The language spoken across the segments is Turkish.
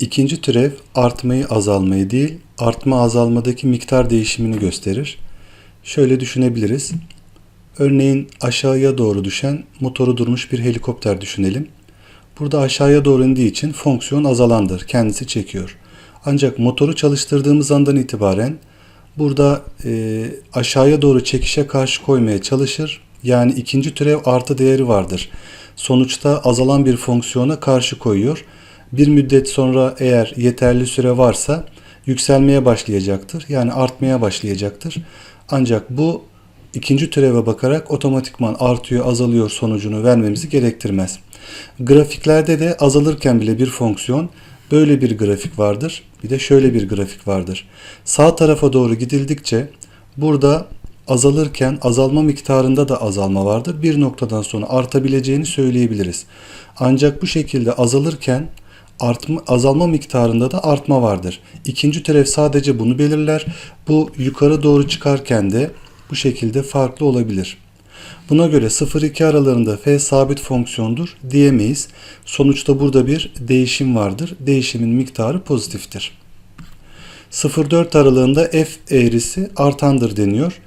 İkinci türev artmayı azalmayı değil, artma azalmadaki miktar değişimini gösterir. Şöyle düşünebiliriz. Örneğin aşağıya doğru düşen motoru durmuş bir helikopter düşünelim. Burada aşağıya doğru indiği için fonksiyon azalandır. Kendisi çekiyor. Ancak motoru çalıştırdığımız andan itibaren burada e, aşağıya doğru çekişe karşı koymaya çalışır. Yani ikinci türev artı değeri vardır. Sonuçta azalan bir fonksiyona karşı koyuyor. Bir müddet sonra eğer yeterli süre varsa yükselmeye başlayacaktır. Yani artmaya başlayacaktır. Ancak bu ikinci türeve bakarak otomatikman artıyor, azalıyor sonucunu vermemizi gerektirmez. Grafiklerde de azalırken bile bir fonksiyon böyle bir grafik vardır. Bir de şöyle bir grafik vardır. Sağ tarafa doğru gidildikçe burada azalırken azalma miktarında da azalma vardır. Bir noktadan sonra artabileceğini söyleyebiliriz. Ancak bu şekilde azalırken artma, azalma miktarında da artma vardır. İkinci türev sadece bunu belirler. Bu yukarı doğru çıkarken de bu şekilde farklı olabilir. Buna göre 0-2 aralarında f sabit fonksiyondur diyemeyiz. Sonuçta burada bir değişim vardır. Değişimin miktarı pozitiftir. 0-4 aralığında f eğrisi artandır deniyor.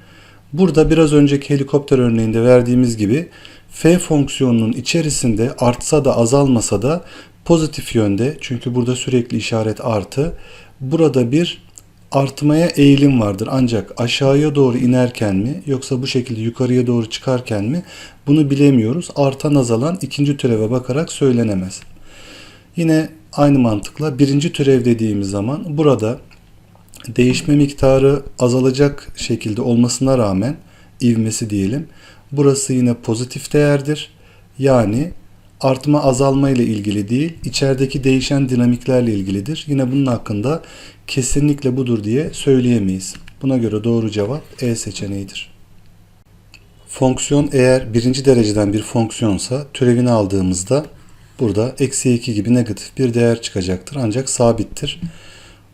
Burada biraz önceki helikopter örneğinde verdiğimiz gibi f fonksiyonunun içerisinde artsa da azalmasa da pozitif yönde çünkü burada sürekli işaret artı burada bir artmaya eğilim vardır. Ancak aşağıya doğru inerken mi yoksa bu şekilde yukarıya doğru çıkarken mi bunu bilemiyoruz. Artan azalan ikinci türeve bakarak söylenemez. Yine aynı mantıkla birinci türev dediğimiz zaman burada değişme miktarı azalacak şekilde olmasına rağmen ivmesi diyelim. Burası yine pozitif değerdir. Yani artma azalma ile ilgili değil, içerideki değişen dinamiklerle ilgilidir. Yine bunun hakkında kesinlikle budur diye söyleyemeyiz. Buna göre doğru cevap E seçeneğidir. Fonksiyon eğer birinci dereceden bir fonksiyonsa türevini aldığımızda burada eksi 2 gibi negatif bir değer çıkacaktır. Ancak sabittir.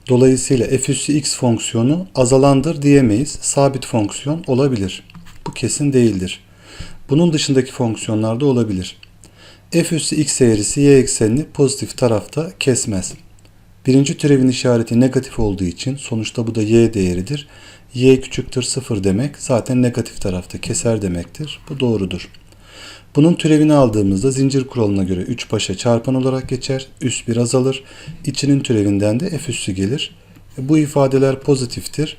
Dolayısıyla f üssü x fonksiyonu azalandır diyemeyiz. Sabit fonksiyon olabilir. Bu kesin değildir. Bunun dışındaki fonksiyonlarda olabilir. F üssü x eğrisi y eksenini pozitif tarafta kesmez. Birinci türevin işareti negatif olduğu için sonuçta bu da y değeridir. y küçüktür 0 demek zaten negatif tarafta keser demektir. Bu doğrudur. Bunun türevini aldığımızda zincir kuralına göre 3 başa çarpan olarak geçer. Üst bir azalır. İçinin türevinden de f üssü gelir. Bu ifadeler pozitiftir.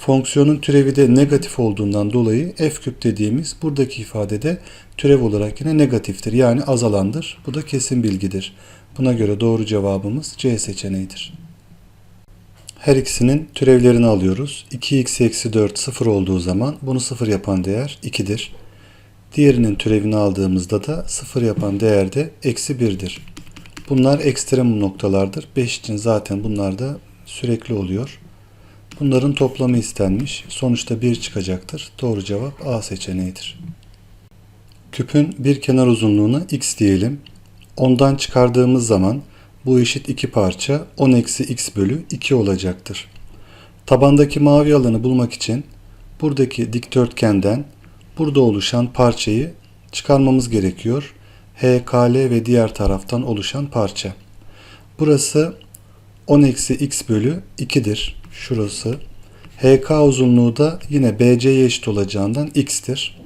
Fonksiyonun türevi de negatif olduğundan dolayı f küp dediğimiz buradaki ifadede türev olarak yine negatiftir. Yani azalandır. Bu da kesin bilgidir. Buna göre doğru cevabımız C seçeneğidir. Her ikisinin türevlerini alıyoruz. 2x eksi 4 sıfır olduğu zaman bunu sıfır yapan değer 2'dir. Diğerinin türevini aldığımızda da sıfır yapan değer de eksi 1'dir. Bunlar ekstremum noktalardır. 5 için zaten bunlar da sürekli oluyor. Bunların toplamı istenmiş. Sonuçta 1 çıkacaktır. Doğru cevap A seçeneğidir. Küpün bir kenar uzunluğuna x diyelim. Ondan çıkardığımız zaman bu eşit iki parça 10 eksi x bölü 2 olacaktır. Tabandaki mavi alanı bulmak için buradaki dikdörtgenden burada oluşan parçayı çıkarmamız gerekiyor. HKL ve diğer taraftan oluşan parça. Burası 10 eksi x bölü 2'dir. Şurası. HK uzunluğu da yine BC'ye eşit olacağından x'tir.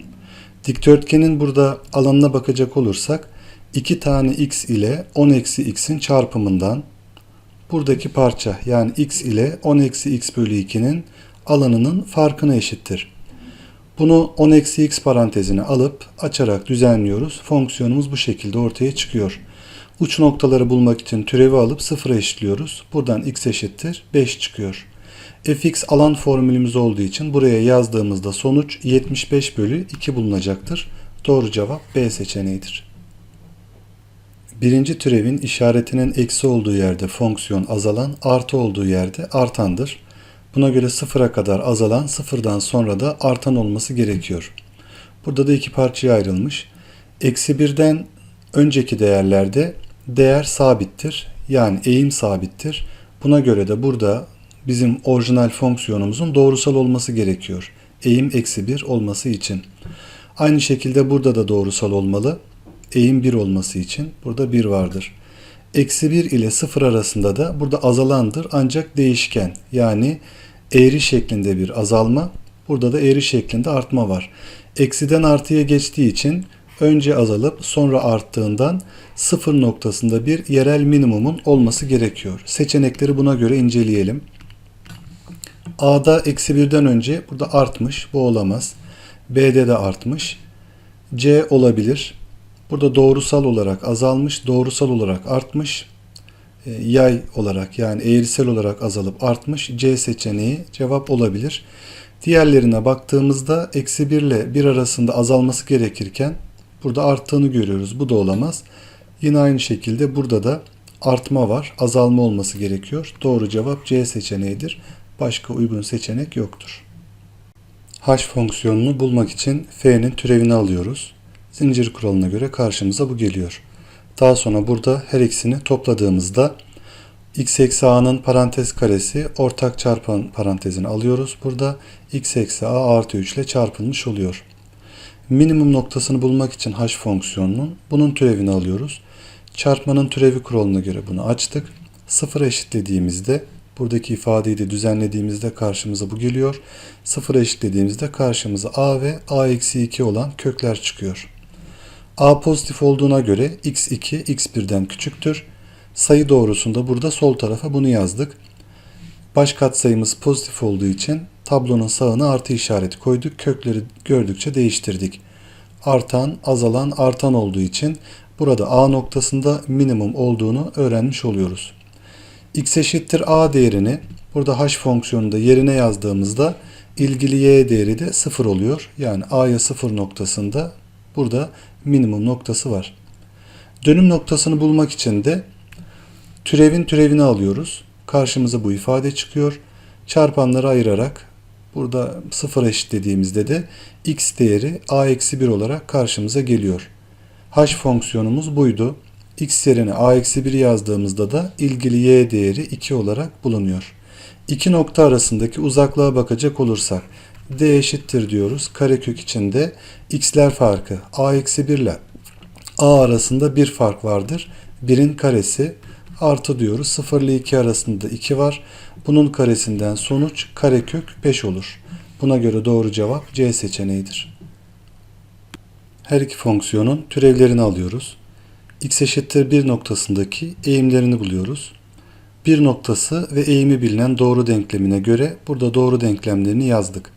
Dikdörtgenin burada alanına bakacak olursak 2 tane x ile 10 eksi x'in çarpımından buradaki parça yani x ile 10 eksi x bölü 2'nin alanının farkına eşittir. Bunu 10 eksi x parantezine alıp açarak düzenliyoruz. Fonksiyonumuz bu şekilde ortaya çıkıyor. Uç noktaları bulmak için türevi alıp sıfıra eşitliyoruz. Buradan x eşittir 5 çıkıyor. Fx alan formülümüz olduğu için buraya yazdığımızda sonuç 75 bölü 2 bulunacaktır. Doğru cevap B seçeneğidir. Birinci türevin işaretinin eksi olduğu yerde fonksiyon azalan, artı olduğu yerde artandır. Buna göre sıfıra kadar azalan, sıfırdan sonra da artan olması gerekiyor. Burada da iki parçaya ayrılmış. Eksi birden önceki değerlerde değer sabittir. Yani eğim sabittir. Buna göre de burada bizim orijinal fonksiyonumuzun doğrusal olması gerekiyor. Eğim eksi 1 olması için. Aynı şekilde burada da doğrusal olmalı. Eğim 1 olması için burada 1 vardır. Eksi 1 ile 0 arasında da burada azalandır ancak değişken yani eğri şeklinde bir azalma. Burada da eğri şeklinde artma var. Eksiden artıya geçtiği için önce azalıp sonra arttığından sıfır noktasında bir yerel minimumun olması gerekiyor. Seçenekleri buna göre inceleyelim. A'da eksi birden önce burada artmış. Bu olamaz. B'de de artmış. C olabilir. Burada doğrusal olarak azalmış. Doğrusal olarak artmış. E, Yay olarak yani eğrisel olarak azalıp artmış. C seçeneği cevap olabilir. Diğerlerine baktığımızda eksi 1 ile 1 arasında azalması gerekirken burada arttığını görüyoruz. Bu da olamaz. Yine aynı şekilde burada da artma var. Azalma olması gerekiyor. Doğru cevap C seçeneğidir. Başka uygun seçenek yoktur. H fonksiyonunu bulmak için f'nin türevini alıyoruz. Zincir kuralına göre karşımıza bu geliyor. Daha sonra burada her ikisini topladığımızda x eksi a'nın parantez karesi ortak çarpan parantezini alıyoruz. Burada x eksi a artı 3 ile çarpılmış oluyor. Minimum noktasını bulmak için h fonksiyonunun bunun türevini alıyoruz. Çarpmanın türevi kuralına göre bunu açtık. Sıfır eşitlediğimizde buradaki ifadeyi de düzenlediğimizde karşımıza bu geliyor. Sıfır eşitlediğimizde karşımıza a ve a eksi 2 olan kökler çıkıyor. a pozitif olduğuna göre x2 x1'den küçüktür. Sayı doğrusunda burada sol tarafa bunu yazdık. Baş katsayımız pozitif olduğu için tablonun sağına artı işareti koyduk. Kökleri gördükçe değiştirdik. Artan, azalan, artan olduğu için burada A noktasında minimum olduğunu öğrenmiş oluyoruz. X eşittir A değerini burada h fonksiyonunda yerine yazdığımızda ilgili y değeri de 0 oluyor. Yani A'ya 0 noktasında burada minimum noktası var. Dönüm noktasını bulmak için de türevin türevini alıyoruz. Karşımıza bu ifade çıkıyor. Çarpanları ayırarak burada 0 eşitlediğimizde de x değeri a eksi 1 olarak karşımıza geliyor. h fonksiyonumuz buydu. X yerine a eksi 1 yazdığımızda da ilgili y değeri 2 olarak bulunuyor. İki nokta arasındaki uzaklığa bakacak olursak d eşittir diyoruz. Karekök içinde x'ler farkı a eksi 1 ile a arasında bir fark vardır. 1'in karesi artı diyoruz. 0 ile 2 arasında 2 var. Bunun karesinden sonuç karekök 5 olur. Buna göre doğru cevap C seçeneğidir. Her iki fonksiyonun türevlerini alıyoruz. X eşittir 1 noktasındaki eğimlerini buluyoruz. Bir noktası ve eğimi bilinen doğru denklemine göre burada doğru denklemlerini yazdık.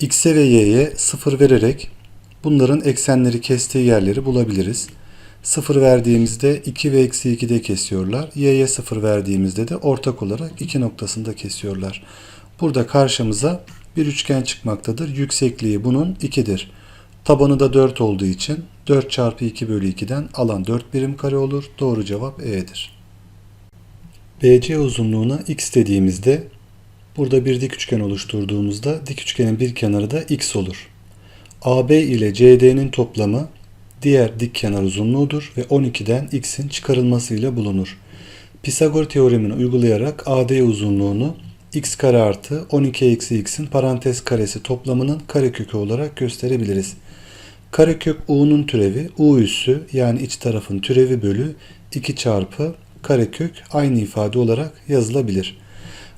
x'e ve y'ye 0 vererek bunların eksenleri kestiği yerleri bulabiliriz. 0 verdiğimizde 2 ve eksi 2'de kesiyorlar. Y'ye 0 verdiğimizde de ortak olarak 2 noktasında kesiyorlar. Burada karşımıza bir üçgen çıkmaktadır. Yüksekliği bunun 2'dir. Tabanı da 4 olduğu için 4 çarpı 2 bölü 2'den alan 4 birim kare olur. Doğru cevap E'dir. BC uzunluğuna x dediğimizde burada bir dik üçgen oluşturduğumuzda dik üçgenin bir kenarı da x olur. AB ile CD'nin toplamı diğer dik kenar uzunluğudur ve 12'den x'in çıkarılmasıyla bulunur. Pisagor teoremini uygulayarak AD uzunluğunu x kare artı 12 eksi x'in parantez karesi toplamının karekökü olarak gösterebiliriz. Karekök u'nun türevi u üssü yani iç tarafın türevi bölü 2 çarpı karekök aynı ifade olarak yazılabilir.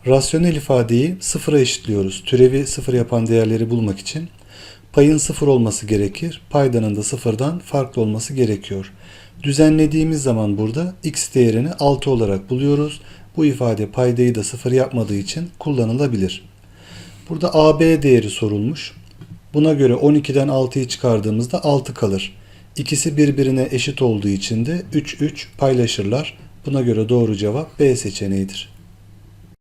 Rasyonel ifadeyi sıfıra eşitliyoruz. Türevi sıfır yapan değerleri bulmak için Payın sıfır olması gerekir. Paydanın da sıfırdan farklı olması gerekiyor. Düzenlediğimiz zaman burada x değerini 6 olarak buluyoruz. Bu ifade paydayı da sıfır yapmadığı için kullanılabilir. Burada AB değeri sorulmuş. Buna göre 12'den 6'yı çıkardığımızda 6 kalır. İkisi birbirine eşit olduğu için de 3 3 paylaşırlar. Buna göre doğru cevap B seçeneğidir.